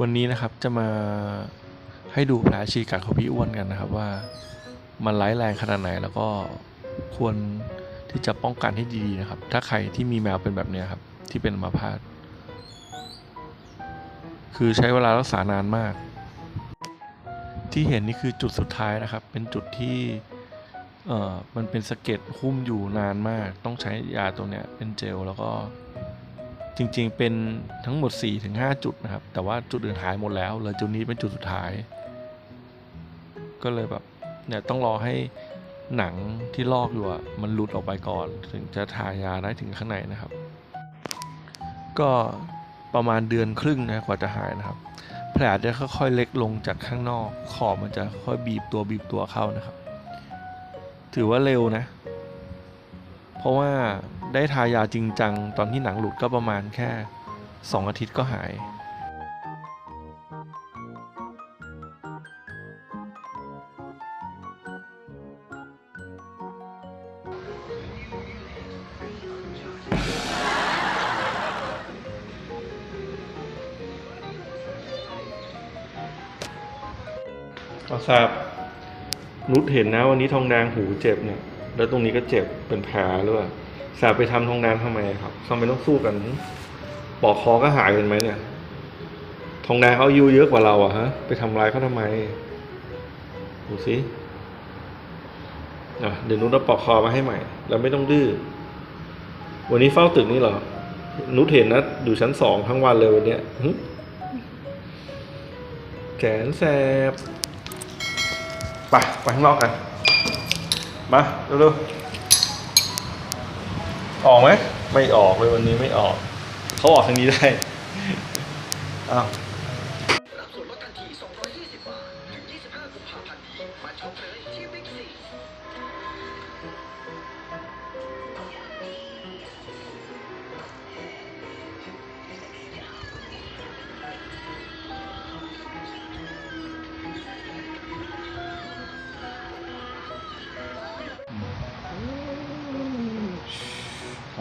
วันนี้นะครับจะมาให้ดูแผลฉีกกัดของพี่อ้วนกันนะครับว่ามันร้ายแรงขนาดไหนแล้วก็ควรที่จะป้องกันให้ดีๆนะครับ ถ้าใครที่มีแมวเป็นแบบนี้ครับที่เป็นมาพาตคือใช้เวลารักษานานมาก ที่เห็นนี่คือจุดสุดท้ายนะครับ เป็นจุดที่เอ่อมันเป็นสะเก็ดหุ้มอยู่นานมาก ต้องใช้ยาตัวเนี้ยเป็นเจลแล้วก็ จริงๆ เป็นทั้งหมด 4-5 จุดนะครับ แต่ว่าจุดอื่นหายหมดแล้วเหลือจุดนี้เป็นจุดสุดท้าย ก็เลยแบบเนี่ยต้องรอให้หนังที่ลอกอยู่มันหลุดออกไปก่อน ถึงจะทายาได้ถึงข้างในนะครับ ก็ประมาณเดือนครึ่งนะกว่าจะหายนะครับ แผลจะค่อยๆเล็กลงจากข้างนอก ขอบมันจะค่อยบีบตัวบีบตัวเข้านะครับ ถือว่าเร็วนะ เพราะว่า ได้ทายาจริงจังตอนที่หนังหลุดก็ประมาณแค่ 2 อาทิตย์ก็หาย ก็ทราบนุชเห็นนะวันนี้ทองแดงหูเจ็บเนี่ย แล้วตรงนี้ก็เจ็บเป็นแผลหรือเปล่า สาบไปทำทองแดงทำไมครับทำไมต้องสู้กันปอกคอก็หายเห็นไหมเนี่ยทองแดงเขาอายุเยอะกว่าเราอะฮะ ไปทำร้ายเขาทำไม ดูสิเดี๋ยวนุชเอาปอกคอมาให้ใหม่แล้วไม่ต้องดื้อ วันนี้เฝ้าตึกนี่เหรอ นุชเห็นนะอยู่ชั้นสองทั้งวันเลยวันเนี้ยแขนแสบ ไป ไปข้างนอกกัน มา เร็วๆ ออกไหมไม่ออกเลยวันนี้ไม่ออก เขาออกทางนี้ได้อ้าว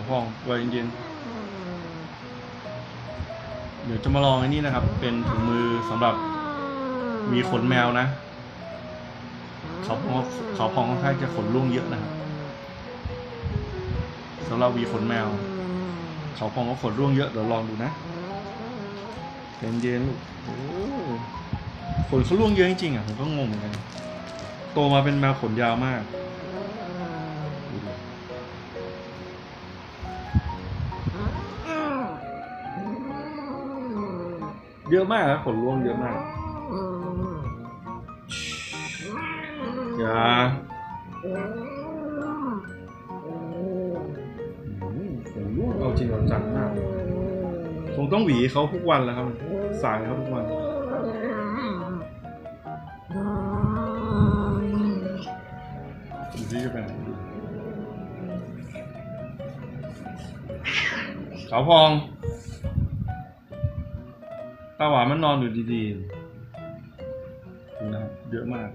ขอพองไว้เย็นๆเดี๋ยวจะมาลองไอ้นี่นะครับ เป็นถุงมือสำหรับมีขนแมวนะเขาพองเขาพองค่อนข้างจะขนร่วงเยอะนะครับสำหรับวีขนแมว เขาพองก็ขนร่วงเยอะเดี๋ยวลองดูนะเย็นๆลูกโอ้ขนเขาร่วงเยอะจริงๆอะผมก็งงเหมือนกันโตมาเป็นแมวขนยาวมาก เยอะมากครับขนร่วงเยอะมากอย่าอืมขนร่วงเอาจริงเอาจังมากคงต้องหวีเขาทุกวันแล้วครับสายเขาทุกวันดูที่จะเป็นไหนดีเขาพอง ตาหวานมันนอนอยู่ดีๆนะครับเยอะมาก